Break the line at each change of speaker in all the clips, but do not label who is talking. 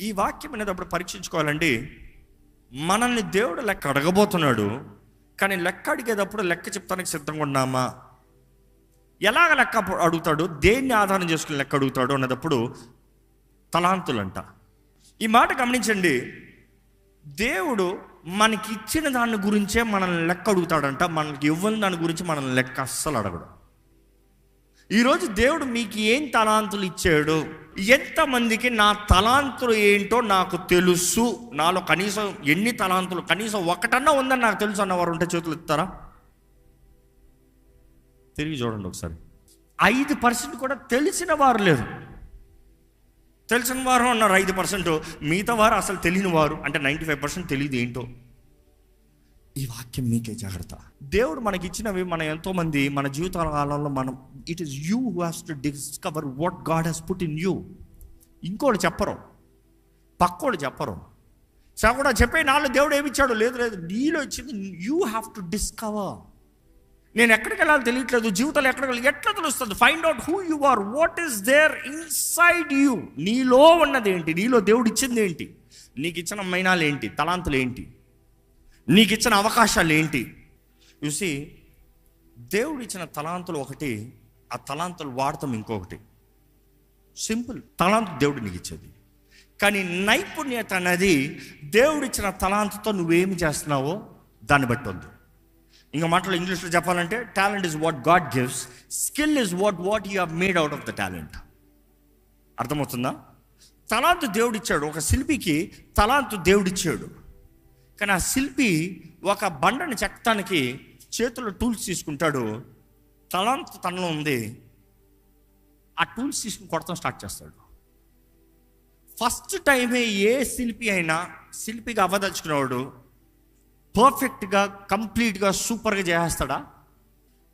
ఈ వాక్యం అనేది అప్పుడు పరీక్షించుకోవాలండి. మనల్ని దేవుడు లెక్క అడగబోతున్నాడు కానీ లెక్క అడిగేటప్పుడు లెక్క చెప్తానికి సిద్ధంగా ఉన్నామా? ఎలాగ లెక్క అడుగుతాడు? దేన్ని ఆధారం చేసుకుని లెక్క అడుగుతాడు అన్నదప్పుడు తలాంతులంట. ఈ మాట గమనించండి. దేవుడు మనకి ఇచ్చిన దాని గురించే మనల్ని లెక్క అడుగుతాడంట. మనకి ఇవ్వని దాని గురించి మనల్ని లెక్క అస్సలు అడగడు. ఈరోజు దేవుడు మీకు ఏం తలాంతులు ఇచ్చాడు? ఎంతమందికి నా తలాంతులు ఏంటో నాకు తెలుసు. నాలో కనీసం ఎన్ని తలాంతులు? కనీసం ఒకటన్నా ఉందని నాకు తెలుసు అన్నవారు ఉంటే చేతులు ఇస్తారా తిరిగి చూడండి ఒకసారి. ఐదు పర్సెంట్ కూడా తెలిసిన వారు లేరు. తెలిసిన వారు అన్నారు ఐదు పర్సెంట్. మిగతా వారు అసలు తెలియని వారు. అంటే నైంటీ ఫైవ్ పర్సెంట్ తెలియదు ఏంటో. ఈ వాక్యం మీకే జాగ్రత్త. దేవుడు మనకి ఇచ్చినవి మన ఎంతో మంది మన జీవితాల కాలంలో మనం it is you who has to discover what God has put in you ఇంకోటి చెప్పరు. పక్కోడు చెప్పరు. కూడా చెప్పే నాలో దేవుడు ఏమిచ్చాడు లేదు లేదు నీలో ఇచ్చింది యూ హ్యావ్ టు డిస్కవర్ నేను ఎక్కడికి వెళ్ళాలో తెలియట్లేదు జీవితంలో ఎక్కడికి వెళ్ళాలి ఎట్లా తెలుస్తుంది? Find out who you are what is there inside you నీలో ఉన్నది ఏంటి? నీలో దేవుడు ఇచ్చింది ఏంటి? నీకు ఇచ్చిన మైనాలు ఏంటి తలాంతులు ఏంటి నీకు ఇచ్చిన అవకాశాలు ఏంటి చూసి దేవుడు ఇచ్చిన తలాంతులు ఒకటి ఆ తలాంతులు వాడతాం ఇంకొకటి. సింపుల్ తలాంతు దేవుడు నీకు ఇచ్చేది కానీ నైపుణ్యత అనేది దేవుడిచ్చిన తలాంతుతో నువ్వేమి చేస్తున్నావో దాన్ని బట్టి ఉంది. ఇంకా మాటలు ఇంగ్లీష్లో చెప్పాలంటే talent is what God gives skill is what what you have made out of the talent అర్థమవుతుందా? తలాంతు దేవుడిచ్చాడు. ఒక శిల్పికి తలాంతు దేవుడిచ్చాడు. కానీ ఆ శిల్పి ఒక బండని చెక్కటానికి చేతుల్లో టూల్స్ తీసుకుంటాడు. తలంత తనలో ఉంది. ఆ టూల్స్ తీసుకుని కొడతాం స్టార్ట్ చేస్తాడు. ఫస్ట్ టైమే ఏ శిల్పి అయినా శిల్పిగా అవ్వదలుచుకునేవాడు పర్ఫెక్ట్గా కంప్లీట్గా సూపర్గా చేస్తాడా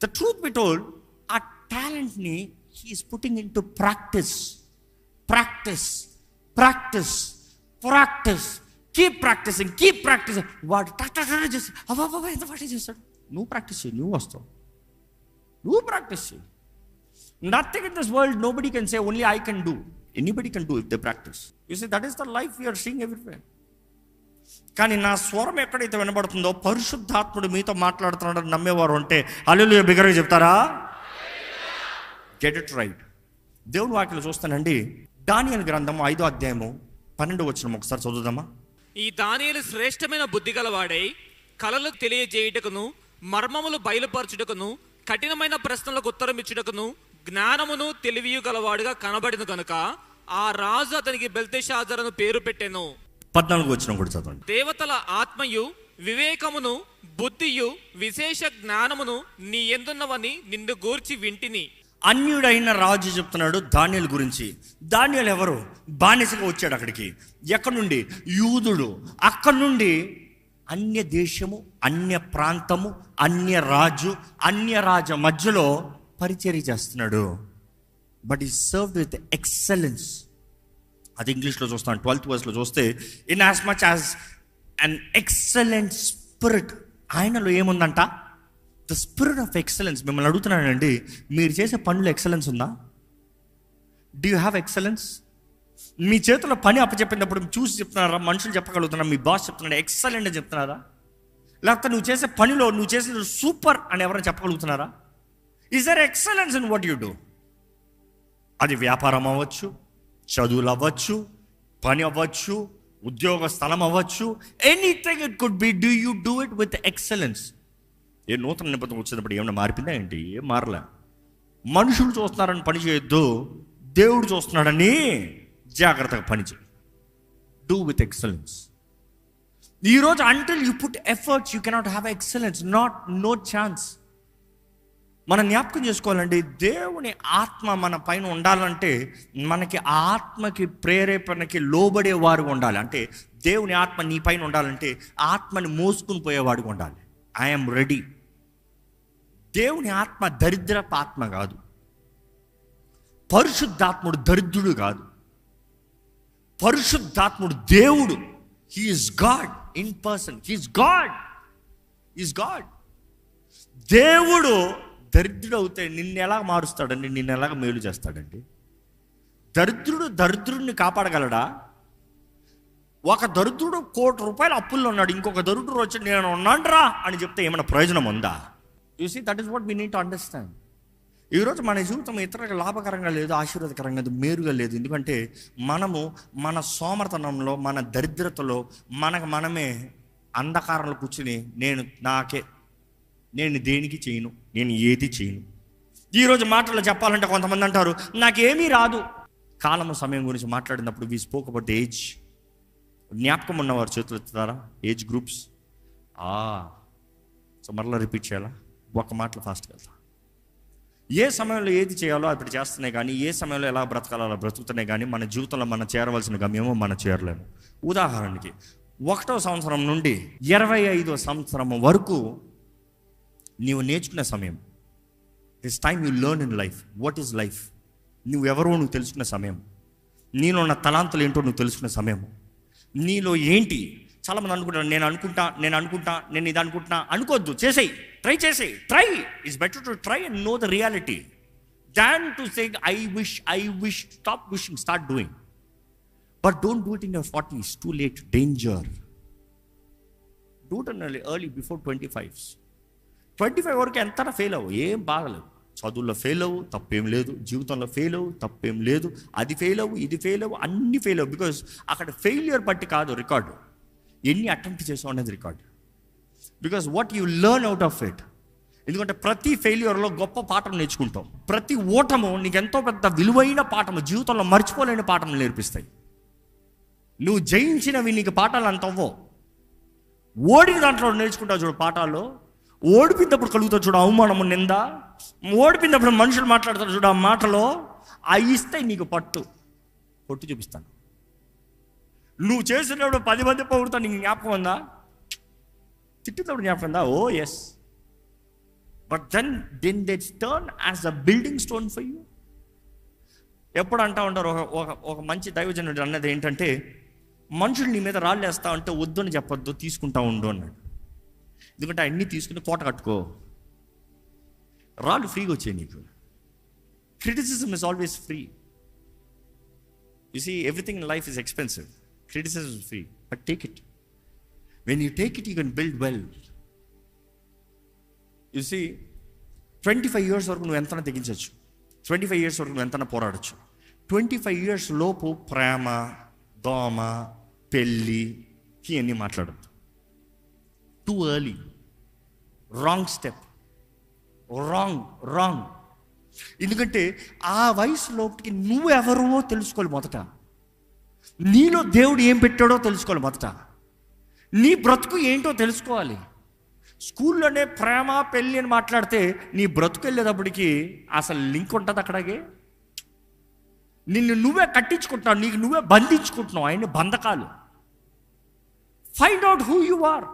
ద ట్రూత్ బి టోల్డ్ ఆ టాలెంట్ని he's putting into practice practice practice practice keep practising keep practice వాడు టక్ చేసి అవ్వ ఎంత వాటి చేస్తాడు నువ్వు ప్రాక్టీస్ చేయి నువ్వు వస్తావు. నువ్వు ప్రాక్టీస్ చేయి. Nothing in this world nobody can say only I can do anybody can do if the practice you see that is the life you're seeing everywhere కానీ నా స్వరం ఎక్కడైతే వినబడుతుందో పరిశుద్ధాత్ముడు మీతో మాట్లాడుతున్నాడని నమ్మేవారు ఉంటే అల్లు బిగరవి చెప్తారా? గెట్ ఇట్ రైట్ దేవుని వాక్యలు చూస్తానండి. దానియల్ గ్రంథము ఐదో అధ్యాయము పన్నెండు వచ్చిన ఒకసారి చదువుదామా?
ఈ దానియేలు శ్రేష్టమైన బుద్ధి గలవాడై కలలు తెలియజేయుటకును మర్మములు బయలుపరచుటకును కఠినమైన ప్రశ్నలకు ఉత్తరం ఇచ్చుటకును జ్ఞానమును తెలివియు గలవాడుగా కనబడిన కనుక ఆ రాజు అతనికి బెల్తెషాజరను పేరు పెట్టెను.
పద్నాలుగు వచ్చిన కూడా చదవండి.
దేవతల ఆత్మయు వివేకమును బుద్ధియు విశేష జ్ఞానమును నీ ఎందున్నవని నిన్ను గూర్చి వింటిని.
అన్యుడైన రాజు చెప్తున్నాడు ధాన్యాల గురించి. ధాన్యాలు ఎవరు? బానిసగా వచ్చాడు అక్కడికి. ఎక్కడి నుండి? యూదుడు. అక్కడి నుండి అన్య దేశము అన్య ప్రాంతము అన్య రాజు అన్య రాజ మధ్యలో పరిచర్య చేస్తున్నాడు. బట్ ఈ సర్వ్ విత్ ఎక్సలెన్స్ అది ఇంగ్లీష్లో చూస్తాను ట్వెల్త్ వర్స్లో చూస్తే in as much as an excellent spirit ఆయనలో ఏముందంట? ద స్పిరిట్ ఆఫ్ ఎక్సలెన్స్ మిమ్మల్ని అడుగుతున్నానండి మీరు చేసే పనులు ఎక్సలెన్స్ ఉందా? డూ యూ హ్యావ్ ఎక్సలెన్స్ మీ చేతిలో పని అప్పచెప్పినప్పుడు చూసి చెప్తున్నారా? మనుషులు చెప్పగలుగుతున్నారా? మీ బాస్ చెప్తున్నారా ఎక్సలెంట్ అని చెప్తున్నారా? లేకపోతే నువ్వు చేసే పనిలో నువ్వు చేసే సూపర్ అని ఎవరైనా చెప్పగలుగుతున్నారా? Is there excellence in what you do అది వ్యాపారం అవ్వచ్చు చదువులు అవ్వచ్చు పని అవ్వచ్చు ఉద్యోగ స్థలం అవ్వచ్చు anything it could be do you do it with excellence ఏ నూతన నిబంధన వచ్చినప్పుడు ఏమైనా మారిపోయిందా ఏంటి? ఏం మారలే. మనుషులు చూస్తున్నారని పని చేయొద్దు దేవుడు చూస్తున్నాడని జాగ్రత్తగా పని చేయి. డూ విత్ ఎక్సలెన్స్ ఈరోజు until you put efforts you cannot have excellence not no chance మనం జ్ఞాపకం చేసుకోవాలండి దేవుని ఆత్మ మన పైన ఉండాలంటే మనకి ఆత్మకి ప్రేరేపణకి లోబడే వారు ఉండాలి. అంటే దేవుని ఆత్మ నీ పైన ఉండాలంటే ఆత్మని మోసుకుని పోయేవాడిగా ఉండాలి. ఐఎమ్ రెడీ దేవుని ఆత్మ దరిద్రపు ఆత్మ కాదు. పరిశుద్ధాత్ముడు దరిద్రుడు కాదు. పరిశుద్ధాత్ముడు దేవుడు. He's God in person he's God is God దేవుడు దరిద్రుడు అవుతే నిన్ను ఎలా మారుస్తాడండి? నిన్ను ఎలాగ మేలు చేస్తాడండి? దరిద్రుడు దరిద్రుడిని కాపాడగలడా? ఒక దరిద్రుడు కోటి రూపాయలు అప్పుల్లో ఉన్నాడు. ఇంకొక దరిద్రుడు వచ్చి నేను ఉన్నాండ్రా అని చెప్తే ఏమైనా ప్రయోజనం ఉందా? You see that is what we need understand ఈరోజు మన జీవితం ఇతరులకు లాభకరంగా లేదు ఆశీర్వాదకరంగా లేదు మేరుగా లేదు. ఎందుకంటే మనము మన సోమర్తనంలో మన దరిద్రతలో మనకు మనమే అంధకారంలో కూర్చుని నేను నాకే నేను దేనికి చేయను నేను ఏది చేయను. ఈరోజు మాటల్లో చెప్పాలంటే కొంతమంది అంటారు నాకేమీ రాదు. కాలము సమయం గురించి మాట్లాడినప్పుడు వీ స్పోక్ అబౌట్ ఏజ్ జ్ఞాపకం ఉన్నవారు చేతులు ఎత్తుతారా ఏజ్ గ్రూప్స్ ఆ సో మరలా రిపీట్ చేయాలా? ఒక మాటలు ఫాస్ట్గా వెళ్తా. ఏ సమయంలో ఏది చేయాలో అప్పుడు చేస్తున్నాయి కానీ ఏ సమయంలో ఎలా బ్రతకాలో అలా బ్రతుకుతున్నాయి కానీ మన జీవితంలో మనం చేరవలసిన గమ్యమో మనం చేరలేము. ఉదాహరణకి ఒకటో సంవత్సరం నుండి ఇరవై ఐదో సంవత్సరం వరకు నీవు నేర్చుకునే సమయం. This time you learn in life what is life నువ్వు ఎవరో నువ్వు తెలుసుకునే సమయం. నీలో ఉన్న తలాంతులు ఏంటో నువ్వు తెలుసుకునే సమయం. నీలో ఏంటి? చాలామంది అనుకుంటారు నేను అనుకుంటా నేను అనుకుంటా నేను ఇది అనుకుంటున్నా అనుకోవద్దు చేసేయి. ట్రై చేసే try it's better to try and know the reality than to say I wish I wish stop wishing start doing but don't do it in your forties too late danger do it an early before twenty fives twenty five వరకు ఎంత fail అవ్వు. ఏం బాగలేదు చదువుల్లో fail అవ్వు తప్పేం లేదు. జీవితంలో ఫెయిల్ అవ్వు తప్పేం లేదు. అది ఫెయిల్ అవ్వు ఇది ఫెయిల్ అవ్వు అన్ని ఫెయిల్ అవ్వు. బికాజ్ అక్కడ ఫెయిల్యూర్ బట్టి కాదు రికార్డు. ఎన్ని అటెంప్ట్ చేసావు అనేది record. Because what you learn out of it ఎందుకంటే ప్రతి ఫెయిల్యూర్లో గొప్ప పాఠం నేర్చుకుంటాం. ప్రతి ఓటము నీకు ఎంతో పెద్ద విలువైన పాఠము జీవితంలో మర్చిపోలేని పాఠం నేర్పిస్తాయి. నువ్వు జయించినవి నీకు పాఠాలు అంత అవ్వవు. ఓడిన దాంట్లో నేర్చుకుంటావు చూడు పాఠాలు ఓడిపోయినప్పుడు కలుగుతావు చూడు అవమానము నింద. ఓడిపోయినప్పుడు మనుషులు మాట్లాడతారు చూడు ఆ మాటలో. ఆ ఇస్తే నీకు పట్టు. పొట్టు చూపిస్తాను. నువ్వు చేసినప్పుడు పది మంది పొగుడుతా నీకు జ్ఞాపకం ఉందా? తిట్టినప్పుడు జ్ఞాపకం ఉందా? ఓ yes but then then that turn as a building stone for you ఎప్పుడు అంటా ఉంటారు ఒక ఒక మంచి దైవజనుడు అన్నది ఏంటంటే మనుషులు నీ మీద రాళ్ళు వేస్తా ఉంటే వద్దు అని చెప్పొద్దు తీసుకుంటా ఉండు అన్నాడు. ఎందుకంటే అన్నీ తీసుకుని కోట కట్టుకో. రాళ్ళు ఫ్రీగా వచ్చాయి నీకు. Criticism is always free you see everything in life is expensive criticism is free but take it when you take it you can build well you see twenty five years వరకు నువ్వు ఎంతనా తెగించవచ్చు. ట్వంటీ ఫైవ్ ఇయర్స్ వరకు నువ్వు ఎంతనా పోరాడచ్చు. Twenty five years లోపు ప్రేమ దోమ పెళ్ళి ఇవన్నీ మాట్లాడద్దు. Too early wrong step wrong wrong ఎందుకంటే ఆ వయసులోకి నువ్వెవరో తెలుసుకోవాలి మొదట. నీలో దేవుడు ఏం పెట్టాడో తెలుసుకోవాలి మొదట. నీ బ్రతుకు ఏంటో తెలుసుకోవాలి. స్కూల్లోనే ప్రేమ పెళ్ళి అని మాట్లాడితే నీ బ్రతుకు వెళ్ళేటప్పటికి అసలు లింక్ ఉంటుంది అక్కడికి? నిన్ను నువ్వే కట్టించుకుంటున్నావు నీకు నువ్వే బంధించుకుంటున్నావు ఆయన బంధకాలు. Find out who you are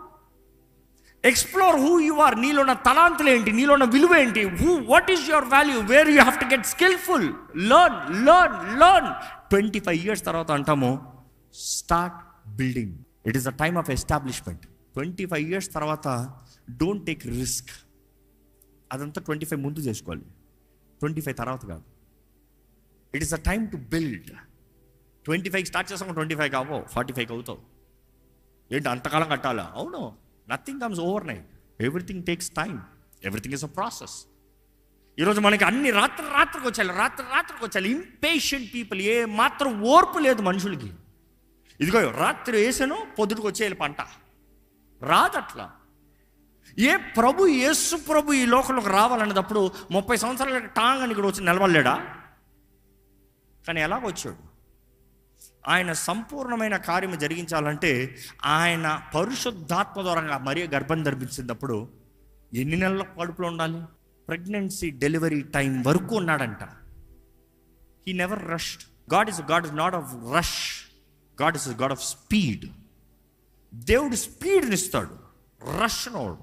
explore who you are నీలో ఉన్న తలాంతులు ఏంటి? నీలో ఉన్న విలువ ఏంటి? Who what is your value where you have to get skillful learn learn learn twenty five years తర్వాత అంటాము start building it is a time of establishment twenty five years తర్వాత డోంట్ టేక్ రిస్క్ అదంతా twenty five ముందు చేసుకోవాలి. Twenty five తర్వాత కాదు. It is the time to build twenty five start చేస్తాం twenty five కావో ఫార్టీ ఫైవ్ అవుతావు. ఏంటి అంతకాలం కట్టాలా? అవును. Nothing comes overnight everything takes time everything is a process ఈరోజు మనకి అన్ని రాత్రి రాత్రికి వచ్చాయి రాత్రి రాత్రికి వచ్చాయి ఇంపేషెంట్ పీపుల్ ఏ మాత్రం ఓర్పు లేదు మనుషులకి. ఇదిగో రాత్రి వేసాను పొద్దుటికి వచ్చేయాలి పంట. రాదట్లా. ఏ ప్రభు యేసు ప్రభు ఈ లోకంలోకి రావాలన్నప్పుడు ముప్పై సంవత్సరాల టాంగ్ అని ఇక్కడ వచ్చి నిలబడలేడా? కానీ ఎలాగొచ్చాడు? ఆయన సంపూర్ణమైన కార్యము జరిగించాలంటే ఆయన పరిశుద్ధాత్మ ద్వారా మరీ గర్భం ధర్మించినప్పుడు ఎన్ని నెలల కడుపులో ఉండాలి? ప్రెగ్నెన్సీ డెలివరీ టైం వరకు ఉన్నాడంట. He never rushed God is God is not of rush God is God of speed దేవుడు స్పీడ్ని ఇస్తాడు రష్ నోడు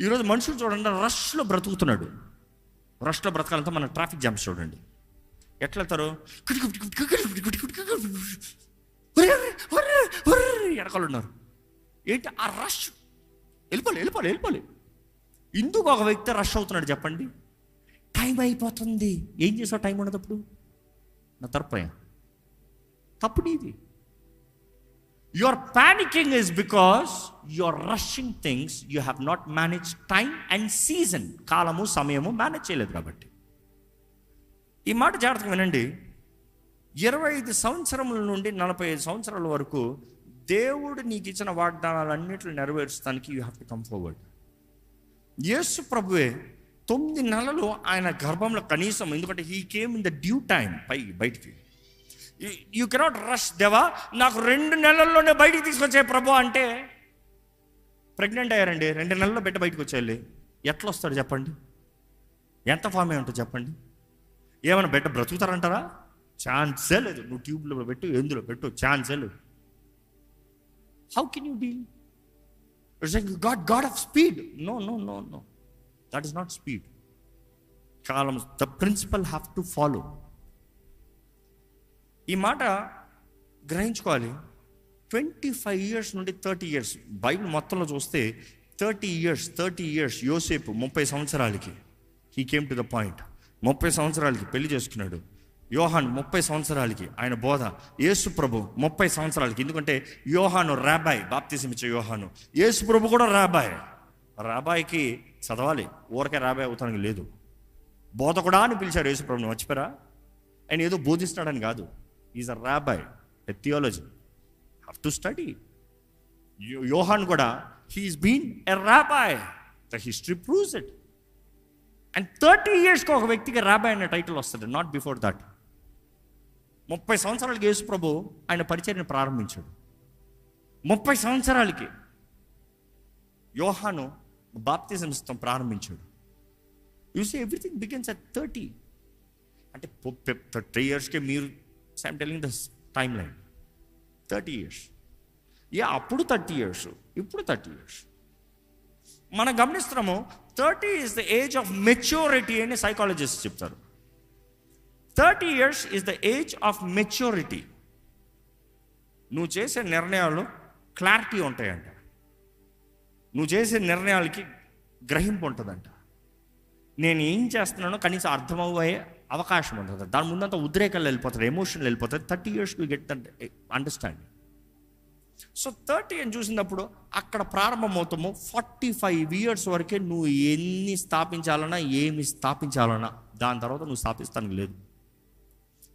ఈరోజు మనుషులు చూడండి రష్లో బ్రతుకుతున్నాడు రష్లో బ్రతకాలంటే మన ట్రాఫిక్ జామ్స్ చూడండి ఎట్లా వెళ్తారు ఎడకలు ఉన్నారు ఏంటి ఆ రష్ వెళ్ళిపోలే వెళ్ళిపోలే వెళ్ళిపోలే ఇందుకు ఒక వ్యక్తి రష్ అవుతున్నాడు చెప్పండి టైం అయిపోతుంది ఏం చేసావు టైం ఉన్నదప్పుడు నా తప్పయా తప్పు నీది your panicking is because your rushing things you have not manage time and season కాలము సమయము మేనేజ్ చేయలేదు కాబట్టి. ఈ మాట జాగ్రత్తగా వినండి. ఇరవై ఐదు సంవత్సరముల నుండి నలభై ఐదు సంవత్సరాల వరకు దేవుడు నీకు ఇచ్చిన వాగ్దానాలన్నింటిని నెరవేర్చడానికి you have to come forward Yesu ప్రభువే తొమ్మిది నెలలు ఆయన గర్భంలో కనీసం ఎందుకంటే he came in the due time పై బయటికి. యూ కెనాట్ రష్ దేవా నాకు రెండు నెలల్లోనే బయటికి తీసుకొచ్చే ప్రభు అంటే ప్రెగ్నెంట్ అయ్యారండి. రెండు నెలల్లో బిడ్డ బయటకు వచ్చేయాలి. ఎట్లా వస్తాడు చెప్పండి? ఎంత ఫామ్ ఉంటుంది చెప్పండి? ఏమైనా బిడ్డ బ్రతుకుతారంటారా? ఛాన్సే లేదు. నువ్వు ట్యూబ్లో పెట్టు ఎందులో పెట్టు ఛాన్సే లేదు. How can you deal God God of speed no no no no that is not speed column the principle have to follow ఈ మాట గ్రహించుకోవాలి. ట్వంటీ ఫైవ్ ఇయర్స్ నుండి థర్టీ ఇయర్స్ బైబిల్ మొత్తంలో చూస్తే thirty years thirty years Yosepu ముప్పై సంవత్సరాలకి he came to the point ముప్పై సంవత్సరాలకి పెళ్ళి చేసుకున్నాడు. యోహాన్ ముప్పై సంవత్సరాలకి ఆయన బోధ. యేసు ప్రభు ముప్పై సంవత్సరాలకి ఎందుకంటే యోహాను రాబాయ్ బాప్తీసం ఇచ్చే యోహాను. యేసు ప్రభు కూడా రాబాయ్. రాబాయ్కి చదవాలి. ఊరకే రాబాయ్ అవుతానికి లేదు. బోధ కూడా అని పిలిచారు యేసు ప్రభుని. మర్చిపోరా ఆయన ఏదో బోధిస్తున్నాడని కాదు. Is a rabbi a theology have to study Yohan కూడా he's been a rabbi the history proves it and thirty ఇయర్స్కి ఒక వ్యక్తికి రాబాయ్ అనే టైటిల్ వస్తుంది నాట్ బిఫోర్ దట్ ముప్పై సంవత్సరాలకి యేసు ప్రభు ఆయన పరిచర్ని ప్రారంభించాడు. ముప్పై సంవత్సరాలకి యోహాను బాప్తిజం ఇస్తాం ప్రారంభించాడు. You see everything begins at thirty అంటే థర్టీ ఇయర్స్కే మీరు I'm telling the time line thirty years yeah అప్పుడు థర్టీ ఇయర్స్ ఇప్పుడు థర్టీ ఇయర్స్ మనం గమనిస్తున్నాము thirty is the age of maturity అని సైకాలజిస్ట్ చెప్తారు. Thirty years is the age of maturity నువ్వు చేసే నిర్ణయాలు క్లారిటీ ఉంటాయంట. నువ్వు చేసే నిర్ణయాలకి గ్రహింపు ఉంటుందంట. నేను ఏం చేస్తున్నానో కనీసం అర్థమయ్యే అవకాశం ఉంటుంది. దాని ముందంతా ఉద్రేకాలు వెళ్ళిపోతారు ఎమోషన్లు వెళ్ళిపోతారు thirty years you get understanding so thirty అని చూసినప్పుడు అక్కడ ప్రారంభమవుతాము. ఫార్టీ ఫైవ్ ఇయర్స్ వరకే నువ్వు ఎన్ని స్థాపించాలన్నా ఏమి స్థాపించాలన్నా దాని తర్వాత నువ్వు స్థాపిస్తానికి లేదు.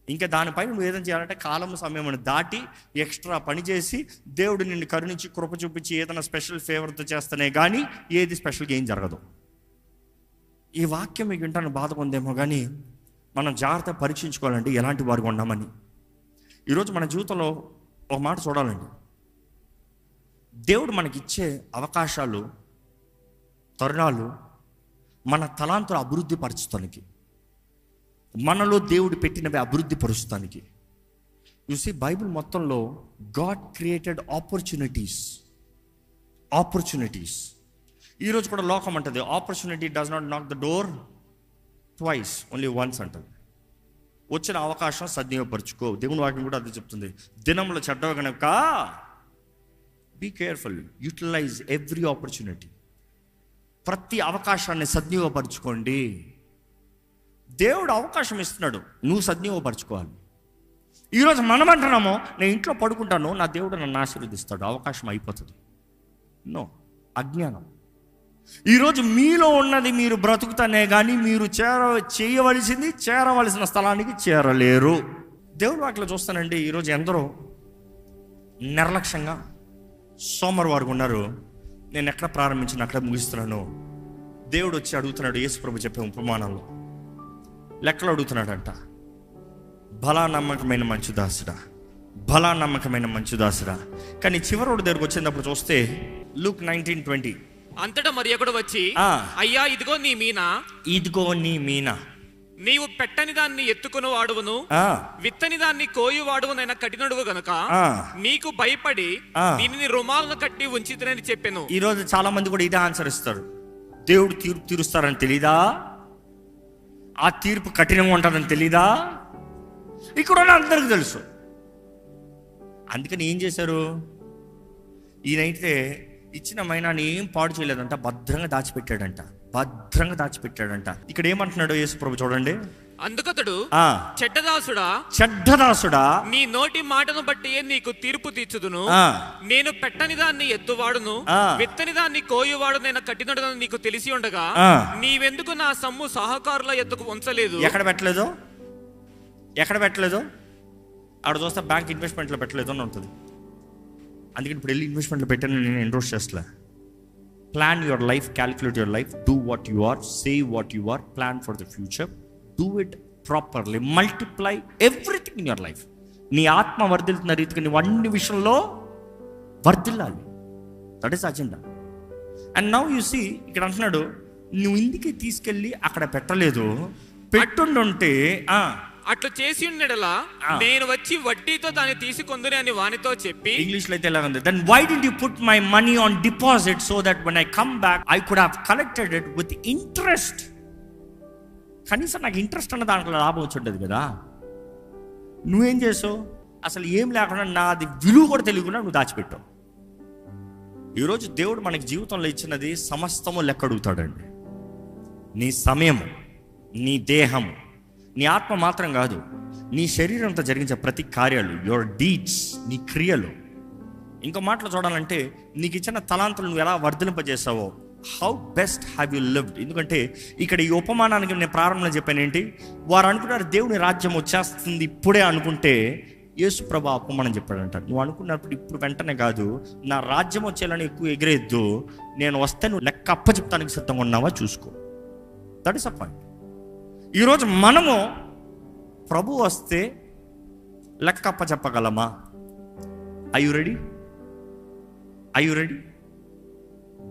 ఇంకా దానిపై నువ్వు ఏదైనా చేయాలంటే కాలం సమయం దాటి ఎక్స్ట్రా పని చేసి దేవుడు నిన్ను కరుణించి కృప చూపించి ఏదైనా స్పెషల్ ఫేవర్తో చేస్తేనే కానీ ఏది స్పెషల్గా ఏం జరగదు. ఈ వాక్యం మీకు వింటాను బాధ పొందేమో కానీ మనం జాగ్రత్త పరీక్షించుకోవాలండి ఎలాంటి వారు ఉన్నామని. ఈరోజు మన జీవితంలో ఒక మాట చూడాలండి. దేవుడు మనకిచ్చే అవకాశాలు తరుణాలు మన తలాంతులు అభివృద్ధి పరచడానికి మనలో దేవుడు పెట్టినవి అభివృద్ధి పరుస్తానికి చూసి బైబిల్ మొత్తంలో గాడ్ క్రియేటెడ్ ఆపర్చునిటీస్ ఆపర్చునిటీస్ ఈరోజు కూడా లోకం అంటది opportunity does not knock the door twice only once అంటుంది వచ్చిన అవకాశం సద్వినియోగపరచుకో. దేవుని వాక్యం కూడా అదే చెప్తుంది. దినంలో చెడ్డవ కనుక be careful utilize every opportunity ప్రతి అవకాశాన్ని సద్వినియోగపరచుకోండి. దేవుడు అవకాశం ఇస్తున్నాడు. నువ్వు సద్వినియోగపరచుకోవాలి. ఈరోజు మనం అంటున్నాము నేను ఇంట్లో పడుకుంటాను నా దేవుడు నన్ను ఆశీర్వదిస్తాడు. అవకాశం అయిపోతుంది. నో అజ్ఞానం. ఈరోజు మీలో ఉన్నది మీరు బ్రతుకుతానే కానీ మీరు చేర చేయవలసింది చేరవలసిన స్థలానికి చేరలేరు. దేవుడు వాటిలో చూస్తానండి ఈరోజు ఎందరో నిర్లక్ష్యంగా సోమవారం వారు ఉన్నారు. నేను ఎక్కడ ప్రారంభించిన అక్కడ ముగిస్తున్నాను. దేవుడు వచ్చి అడుగుతున్నాడు యేసు ప్రభు చెప్పే ఉపమానంలో లెక్కలు అడుగుతున్నాడంట. బలా నమ్మకమైన మంచు దాసుడా. బలా నమ్మకమైన మంచు దాసుడా. కానీ చివరోడు దగ్గరకు వచ్చినప్పుడు చూస్తే లుక్ నైన్టీన్ ట్వంటీ.
అంతటా మరి ఒకడు వచ్చి. అయ్యా ఇదిగో నీ మీనా?
ఇదిగో నీ మీనా.
నీవు పెట్టని దాన్ని ఎత్తుకుని వాడువను విత్తని దాన్ని కోయి వాడువనైనా కఠినడుగు గనుక. నీకు భయపడి. దీనిని రుమాలను కట్టి ఉంచితనని చెప్పాను.
ఈరోజు చాలా మంది కూడా ఇదే ఆన్సర్ ఇస్తారు. దేవుడు తీర్పు తీరుస్తారని తెలీదా? ఆ తీర్పు కఠినంగా ఉంటుందని తెలీదా? ఇక్కడ అందరికి తెలుసు. అందుకని ఏం చేశారు? ఈయనైతే ఇచ్చిన మైనాన్ని ఏం పాడు చేయలేదంట భద్రంగా దాచిపెట్టాడంట భద్రంగా దాచిపెట్టాడంట. ఇక్కడ ఏమంటున్నాడు యేసు ప్రభు చూడండి.
అందుకతడు చెడ్డదాసుడా
చెడ్డదాసుడా.
నీ నోటి మాటను బట్టి నీకు తీర్పు తీర్చుదును. నేను పెట్టని దాన్ని ఎత్తువాడును. విత్తని దాన్ని కోయువాడు నేను కట్టినట్టు నీకు తెలిసి ఉండగా. నీవెందుకు నా సమ్ము సహకారుల ఎద్దుకు ఉంచలేదు?
ఎక్కడ పెట్టలేదు? ఎక్కడ పెట్టలేదు? ఆడ చూస్తే బ్యాంక్ ఇన్వెస్ట్మెంట్లో పెట్టలేదు అని ఉంటుంది. అందుకని ఇప్పుడు వెళ్ళి ఇన్వెస్ట్మెంట్లో పెట్టాను నేను ఎన్రోస్ చేస్తలే. Plan your life calculate your life do what you are say what you are plan for the future do it properly multiply everything in your life నీ ఆత్మ వర్ధిల్తున్న రీతికి నువ్వు అన్ని విషయంలో వర్ధిల్లాలి. That is agenda and now you see ఇక్కడ అంటున్నాడు నువ్వు ఇంటికి తీసుకెళ్ళి అక్కడ పెట్టలేదు పెట్టుండుంటే ఆ,
అట్లు చేసి ఉండేలా
ఆ.
నేను వచ్చి వడ్డీతో దాన్ని తీసుకొందుని అని వానితో చెప్పి
ఇంగ్లీష్లో అయితే ఎలా ఉంది? Then why did you put my money on deposit so that when I come back I could have collected it with interest కనీసం నాకు ఇంట్రెస్ట్ అన్న దాంట్లో లాభం వచ్చి ఉండదు కదా. నువ్వేం చేసావు? అసలు ఏం లేకుండా నాది విలువ కూడా తెలియకుండా నువ్వు దాచిపెట్టావు. ఈరోజు దేవుడు మనకి జీవితంలో ఇచ్చినది సమస్తము లెక్క అడుగుతాడండి. నీ సమయము నీ దేహము నీ ఆత్మ మాత్రం కాదు నీ శరీరంతో జరిగించే ప్రతి కార్యాలు యువర్ డీడ్స్ నీ క్రియలు. ఇంకో మాటలు చూడాలంటే నీకు ఇచ్చిన తలాంతులు నువ్వు ఎలా వర్ధలింపజేసావో how best have you lived ఎందుకంటే ఇక్కడ ఈ ఉపమానానికి నేను ప్రారంభంలో చెప్పాను ఏంటి? వారు అనుకున్నారు దేవుని రాజ్యం వచ్చేస్తుంది ఇప్పుడే అనుకుంటే యేసు ప్రభా అపమానం చెప్పాడంట. నువ్వు అనుకున్నప్పుడు ఇప్పుడు వెంటనే కాదు నా రాజ్యం వచ్చేయాలని ఎక్కువ ఎగిరేద్దు నేను వస్తే నువ్వు లెక్క అప్ప చెప్తానికి సిద్ధంగా ఉన్నావా చూసుకో. దట్ ఇస్ అ పాయింట్ ఈరోజు మనము ప్రభు వస్తే లెక్కప్ప చెప్పగలమా I you ready I you ready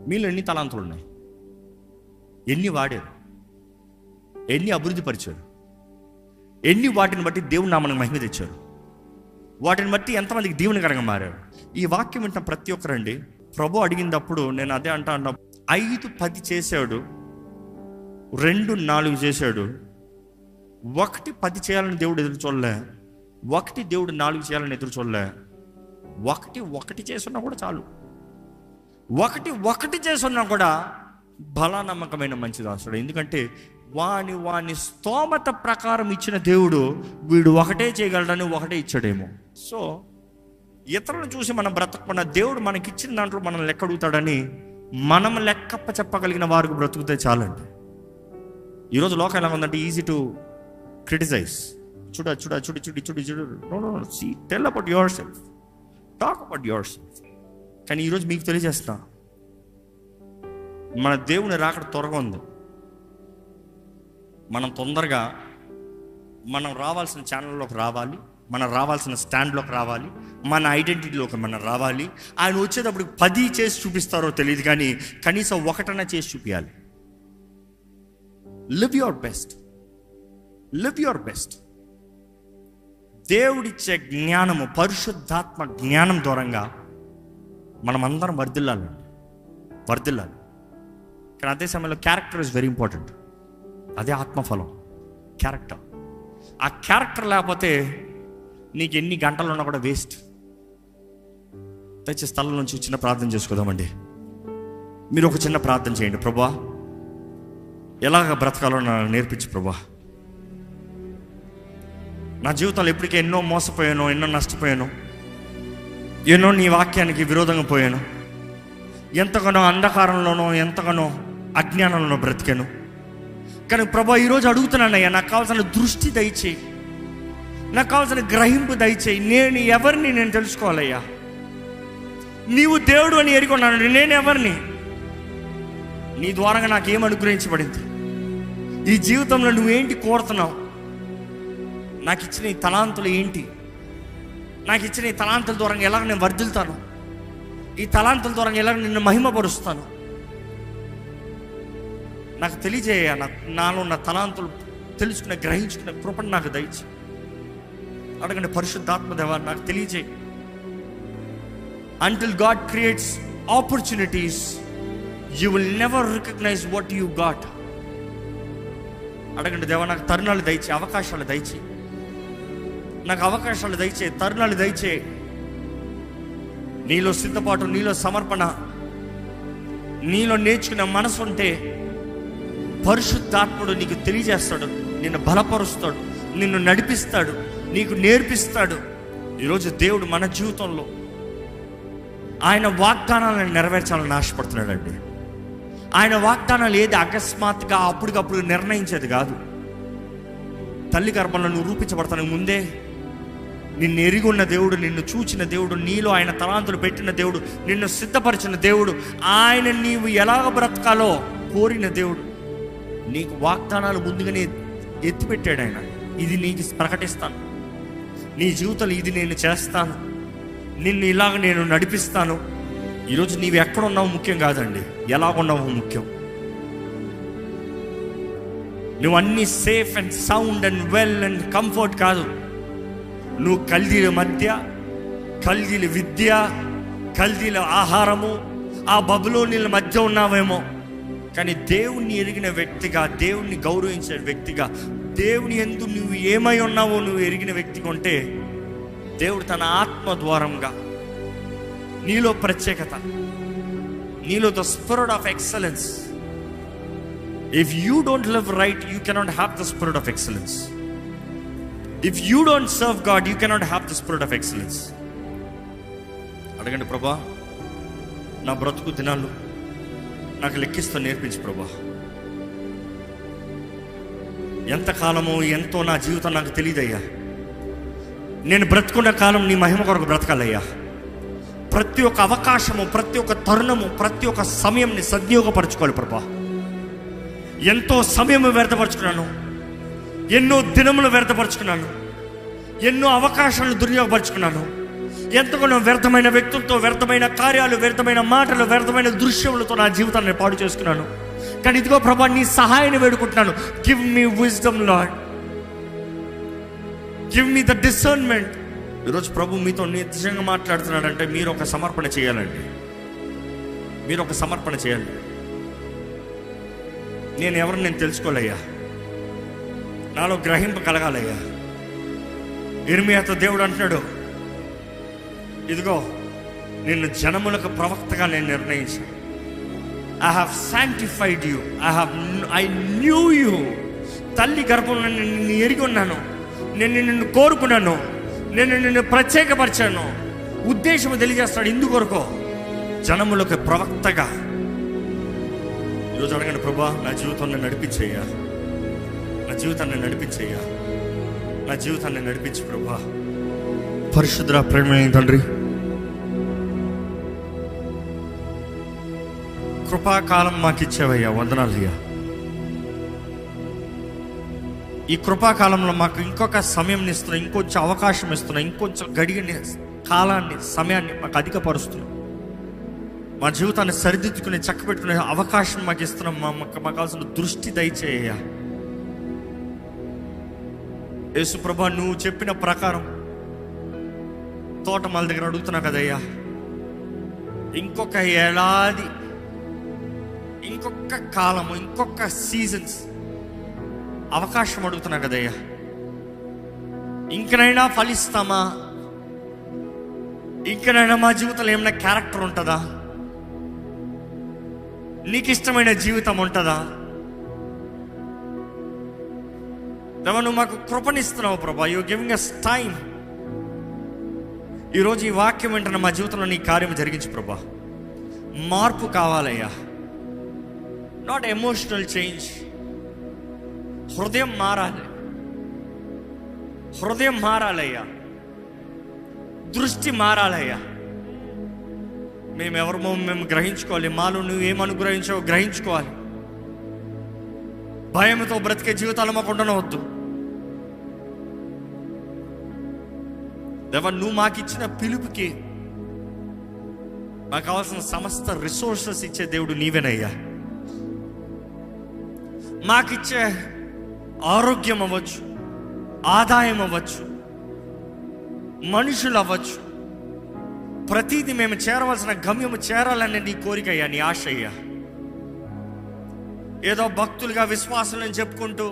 మీలో ఎన్ని తలాంతులు ఉన్నాయి ఎన్ని వాడారు? ఎన్ని అభివృద్ధి పరిచారు? ఎన్ని వాటిని బట్టి దేవుని నామానికి మహిమ తెచ్చారు? వాటిని బట్టి ఎంతమందికి దీవెనకరంగా మారారు? ఈ వాక్యం వింటున్న ప్రతి ఒక్కరండి ప్రభు అడిగినప్పుడు నేను అదే అంటా అంటా ఐదు పది చేశాడు రెండు నాలుగు చేశాడు. ఒకటి పది చేయాలని దేవుడు ఎదురు చూడలే. ఒకటి దేవుడు నాలుగు చేయాలని ఎదురు చూడలే. ఒకటి ఒకటి చేసున్నా కూడా చాలు. ఒకటి ఒకటి చేసున్నా కూడా బలానమ్మకమైన మంచి అసలు ఎందుకంటే వాని వాని స్తోమత ప్రకారం ఇచ్చిన దేవుడు వీడు ఒకటే చేయగలడని ఒకటే ఇచ్చాడేమో. సో ఇతరులను చూసి మనం బ్రతకకుండా దేవుడు మనకిచ్చిన దాంట్లో మనం లెక్క అడుగుతాడని మనం లెక్కప్ప చెప్పగలిగిన వారికి బ్రతుకుతే చాలండి. ఈరోజు లోకం ఎలా ఉందంటే ఈజీ టు క్రిటిసైజ్ చూడ చూడ చూడు చూడు చూడు చూడు. No no see tell about yourself talk about yourself కానీ ఈరోజు మీకు తెలియజేస్తా మన దేవుని రాకడ త్వరగా ఉంది. మనం తొందరగా మనం రావాల్సిన ఛానల్లోకి రావాలి. మనం రావాల్సిన స్టాండ్లోకి రావాలి. మన ఐడెంటిటీలోకి మనం రావాలి. ఆయన వచ్చేటప్పుడు పది చేసి చూపిస్తారో తెలియదు కానీ కనీసం ఒకటన చేసి చూపించాలి live your best live your best దేవుడిచ్చే జ్ఞానము పరిశుద్ధాత్మ జ్ఞానం దూరంగా మనం అందరం వర్దిల్లాలి కానీ అదే సమయంలో క్యారెక్టర్ ఇస్ వెరీ ఇంపార్టెంట్ అదే ఆత్మఫలం క్యారెక్టర్ ఆ క్యారెక్టర్ లేకపోతే నీకు ఎన్ని గంటలు ఉన్నా కూడా వేస్ట్ తెచ్చే స్థలం నుంచి చిన్న ప్రార్థన చేసుకుందామండి. మీరు ఒక చిన్న ప్రార్థన చేయండి. ప్రభా ఎలాగ బ్రతకాలో నాకు నేర్పించు ప్రభా. నా జీవితంలో ఎప్పటికీ ఎన్నో మోసపోయాను ఎన్నో నష్టపోయాను ఎన్నో నీ వాక్యానికి విరోధంగా పోయాను. ఎంతగానో అంధకారంలోనో ఎంతగానో అజ్ఞానంలోనో బ్రతికాను. కానీ ప్రభా ఈరోజు అడుగుతున్నానయ్యా నాకు కావాల్సిన దృష్టి దయచేయి. నాకు కావాల్సిన గ్రహింపు దయచేయి. నేను ఎవరిని నేను తెలుసుకోవాలయ్యా? నీవు దేవుడు అని ఎరుకున్నాను నేను ఎవరిని? నీ ద్వారంగా నాకు ఏం అనుగ్రహించబడింది? ఈ జీవితంలో నువ్వేంటి కోరుతున్నావు? నాకు ఇచ్చిన ఈ తలాంతులు ఏంటి? నాకు ఇచ్చిన ఈ తలాంతుల ద్వారా ఎలాగ నేను వర్ధిల్తాను? ఈ తలాంతుల ద్వారా ఎలాగ నిన్ను మహిమపరుస్తాను? నాకు తెలియజేయ నాకు నాలో ఉన్న తలాంతులు తెలుసుకునే గ్రహించుకునే కృపను నాకు దయచి అడగండి పరిశుద్ధాత్మదేవ నాకు తెలియజేయి. Until God creates opportunities you will never recognise what you got అడగండి దేవా నాకు తరుణాలు దయచే అవకాశాలు దయచే. నాకు అవకాశాలు దయచే తరుణాలు దయచే. నీలో సిద్ధపాటు నీలో సమర్పణ నీలో నేర్చుకునే మనసు ఉంటే పరిశుద్ధాత్ముడు నీకు తెలియజేస్తాడు నిన్ను బలపరుస్తాడు నిన్ను నడిపిస్తాడు నీకు నేర్పిస్తాడు. ఈరోజు దేవుడు మన జీవితంలో ఆయన వాగ్దానాలను నెరవేర్చాలని ఆశపడుతున్నాడండి. ఆయన వాగ్దానాలు ఏది అకస్మాత్తుగా అప్పటికప్పుడు నిర్ణయించేది కాదు. తల్లి గర్భంలో నువ్వు రూపించబడతానికి ముందే నిన్ను ఎరిగి ఉన్న దేవుడు నిన్ను చూచిన దేవుడు నీలో ఆయన తలాంతులు పెట్టిన దేవుడు నిన్ను సిద్ధపరిచిన దేవుడు ఆయన నీవు ఎలాగ బ్రతకాలో కోరిన దేవుడు. నీకు వాగ్దానాలు ముందుగానే ఎత్తిపెట్టాడు ఆయన. ఇది నీకు ప్రకటిస్తాను. నీ జీవితంలో ఇది నేను చేస్తాను. నిన్ను ఇలాగ నేను నడిపిస్తాను. ఈరోజు నీవు ఎక్కడున్నావు ముఖ్యం కాదండి. ఎలా ఉన్నావు ముఖ్యం. నువ్వు అన్ని safe and sound and well and comfort కాదు. నువ్వు కల్దీల మధ్య కల్దీల విద్య కల్దీల ఆహారము ఆ బబులోనిల మధ్య ఉన్నావేమో. కానీ దేవుణ్ణి ఎరిగిన వ్యక్తిగా దేవుణ్ణి గౌరవించే వ్యక్తిగా దేవుని ఎందు నువ్వు ఏమై ఉన్నావో నువ్వు ఎరిగిన వ్యక్తిగా ఉంటే దేవుడు తన ఆత్మ ద్వారంగా నీలో ప్రత్యేకత నీలో the spirit of excellence if you don't live right you cannot have the spirit of excellence if you don't serve God you cannot have the spirit of excellence అడగండి ప్రభా నా బ్రతుకు దినాలు నాకు లెక్కిస్తూ నేర్పించు ప్రభా. ఎంతకాలమో ఎంతో నా జీవితం నాకు తెలియదయ్యా. నేను బ్రతుకున్న కాలం నీ మహిమ కొరకు బ్రతకాలయ్యా. ప్రతి ఒక్క అవకాశము ప్రతి ఒక్క తరుణము ప్రతి ఒక్క సమయంని సద్వినియోగపరచుకోవాలి ప్రభా. ఎంతో సమయం వ్యర్థపరుచుకున్నాను. ఎన్నో దినములు వ్యర్థపరుచుకున్నాను. ఎన్నో అవకాశాలు దుర్యోగపరుచుకున్నాను ఎంతగానో వ్యర్థమైన వ్యక్తులతో వ్యర్థమైన కార్యాలు వ్యర్థమైన మాటలు వ్యర్థమైన దృశ్యములతో నా జీవితాన్ని పాడు చేసుకున్నాను. కానీ ఇదిగో ప్రభా నీ సహాయాన్ని వేడుకుంటున్నాను. Give me wisdom Lord give me the discernment ఈరోజు ప్రభు మీతో నిజంగా మాట్లాడుతున్నాడంటే మీరు ఒక సమర్పణ చేయాలండి. మీరు ఒక సమర్పణ చేయాలి. నేను ఎవరిని నేను తెలుసుకోలేయ్యా. నాలో గ్రహింపు కలగాలయ్యా. ఇర్మియాతో దేవుడు అంటున్నాడు ఇదిగో నిన్ను జనములకు ప్రవక్తగా నేను నిర్ణయించాను I have sanctified you I have I knew you తల్లి గర్భంలో నేను నిన్ను ఎరిగి ఉన్నాను. నేను నిన్ను కోరుకున్నాను. నేను నిన్ను ప్రత్యేకపరిచాను. ఉద్దేశం తెలియజేస్తాడు ఇందుకొరకు. జనములకు ప్రవక్తగా. ఈరోజు అడగండి ప్రభా నా జీవితాన్ని నడిపించేయ్యా. నా జీవితాన్ని నడిపించేయ్యా. నా జీవితాన్ని నడిపించు ప్రభా. పరిశుద్ర ప్రేమైన తండ్రి. కృపాకాలం మాకు వందనాలు వందనాలయ్యా ఈ కృపాకాలంలో మాకు ఇంకొక సమయం ఇస్తున్నా ఇంకొంచెం అవకాశం ఇస్తున్నా ఇంకొంచెం గడిగిన కాలాన్ని సమయాన్ని మాకు అధికపరుస్తున్నాం మా జీవితాన్ని సరిదిద్దుకునే చక్కబెట్టుకునే అవకాశం మాకు ఇస్తున్నాం మా మాకు కావాల్సిన దృష్టి దయచేయ. యేసుప్రభ నువ్వు చెప్పిన ప్రకారం తోటమాల దగ్గర అడుగుతున్నా కదయ్యా. ఇంకొక ఏడాది ఇంకొక కాలము ఇంకొక సీజన్స్ అవకాశం అడుగుతున్నా కదయ్యా. ఇంకనైనా ఫలిస్తామా? ఇంకనైనా మా జీవితంలో ఏమైనా క్యారెక్టర్ ఉంటుందా? నీకు ఇష్టమైన జీవితం ఉంటుందా? దేవా నువ్వు మాకు కృపణిస్తున్నావు ప్రభా. యూ గివింగ్ అస్ టైం ఈరోజు ఈ వాక్యం వెంటనే మా జీవితంలో నీ కార్యం జరిగించు ప్రభా. మార్పు కావాలయ్యా. నాట్ ఎమోషనల్ చేంజ్ హృదయం మారాలి. హృదయం మారాలయ్యా. దృష్టి మారాలయ్యా. మేము మేము గ్రహించుకోవాలి. మాలో నువ్వు ఏం అనుగ్రహించావో గ్రహించుకోవాలి. భయంతో బ్రతికే జీవితాలు మాకు ఉండనవద్దు. దేవ నువ్వు మాకు ఇచ్చిన పిలుపుకి మాకు కావాల్సిన సమస్త రిసోర్సెస్ ఇచ్చే దేవుడు నీవేనయ్యా. మాకిచ్చే ఆరోగ్యం అవ్వచ్చు ఆదాయం అవ్వచ్చు మనుషులు అవ్వచ్చు ప్రతిదీ మేము చేరవలసిన గమ్యము చేరాలనే నీ కోరిక అయ్యా నీ ఆశ అయ్యా. ఏదో భక్తులుగా విశ్వాసాలను చెప్పుకుంటూ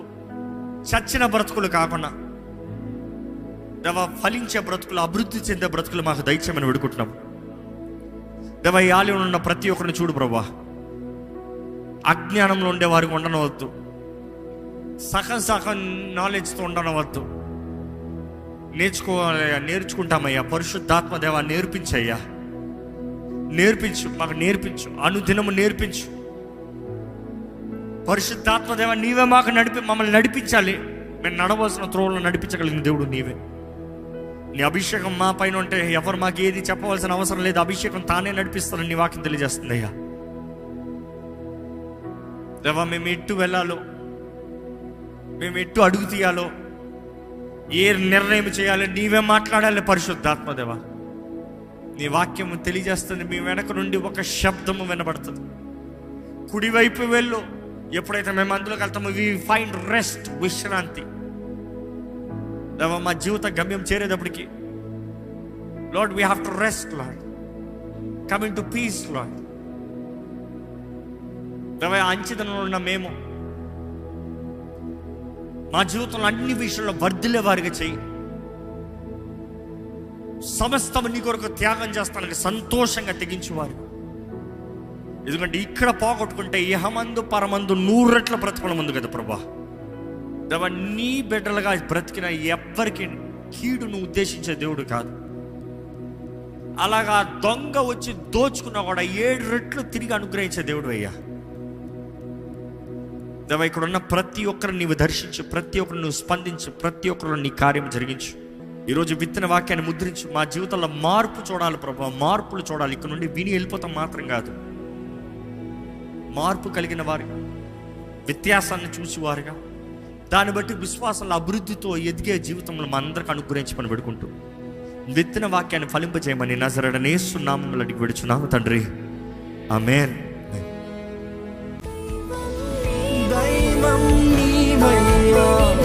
చచ్చిన బ్రతుకులు కాకుండా దేవ ఫలించే బ్రతుకులు అభివృద్ధి చెందే బ్రతుకులు మాకు దైత్యమని విడుకుంటున్నాం. దేవ ఈ ఆలయంలో ఉన్న ప్రతి ఒక్కరిని చూడు ప్రభా. అజ్ఞానంలో ఉండే వారికి ఉండనవద్దు సగం సగం నాలెడ్జ్తో ఉండనవద్దు. నేర్చుకోవాలయ్యా నేర్చుకుంటామయ్యా. పరిశుద్ధాత్మ దేవా నేర్పించయ్యా. నేర్పించు మాకు నేర్పించు. అనుదినము నేర్పించు. పరిశుద్ధాత్మ దేవ నీవే మాకు నడిపి మమ్మల్ని నడిపించాలి. మేము నడవలసిన త్రోవలను నడిపించగలిగిన దేవుడు నీవే. నీ అభిషేకం మా పైన ఉంటే ఎవరు మాకు ఏది చెప్పవలసిన అవసరం లేదు. అభిషేకం తానే నడిపిస్తానని నీ వాక్యం తెలియజేస్తుంది అయ్యా దేవా మేము ఇటు వెళ్ళాలో మేము ఎట్టు అడుగు తీయాలో? ఏ నిర్ణయం చేయాలో? నీవే మాట్లాడాలి పరిశుద్ధాత్మదేవ నీ వాక్యం తెలియజేస్తుంది. మీ వెనక నుండి ఒక శబ్దము వినబడుతుంది. కుడివైపు వెళ్ళు. ఎప్పుడైతే మేము అందులోకి వెళ్తామో వి ఫైండ్ రెస్ట్ విశ్రాంతి. దేవ మా జీవిత గమ్యం చేరేటప్పటికి Lord we have to rest Lord coming to peace Lord దేవ అంచితనంలో ఉన్న మేము మా జీవితంలో అన్ని విషయంలో వర్ధిలే వారిగా చెయ్యి. సమస్తం నీ కొరకు త్యాగం చేస్తానికి సంతోషంగా తెగించేవారు. ఎందుకంటే ఇక్కడ పోగొట్టుకుంటే ఇహమందు పరమందు నూరెట్ల బ్రతకడం ఉంది కదా ప్రభా. దేవ నీ బిడ్డలుగా బ్రతికిన ఎవ్వరికి కీడును ఉద్దేశించే దేవుడు కాదు. అలాగా దొంగ వచ్చి దోచుకున్నా కూడా ఏడు రెట్లు తిరిగి అనుగ్రహించే దేవుడు అయ్యా. దేవా ఇక్కడ ఉన్న ప్రతి ఒక్కరిని నీవు దర్శించు ప్రతి ఒక్కరిని నువ్వు స్పందించు ప్రతి ఒక్కరు నీ కార్యం జరిగించు. ఈరోజు విత్తన వాక్యాన్ని ముద్రించు. మా జీవితంలో మార్పు చూడాలి ప్రభా మార్పులు చూడాలి. ఇక్కడ నుండి విని వెళ్ళిపోతాం మాత్రం కాదు. మార్పు కలిగిన వారి వ్యత్యాసాన్ని చూసేవారుగా దాన్ని బట్టి విశ్వాసాల అభివృద్ధితో ఎదిగే జీవితంలో మా అందరికి పని పెడుకుంటూ విత్తన వాక్యాన్ని ఫలింపజేయమని నజరడనేస్తున్నాము అడిగి పెడుచున్నాము తండ్రి. ఆమెన్. Oh.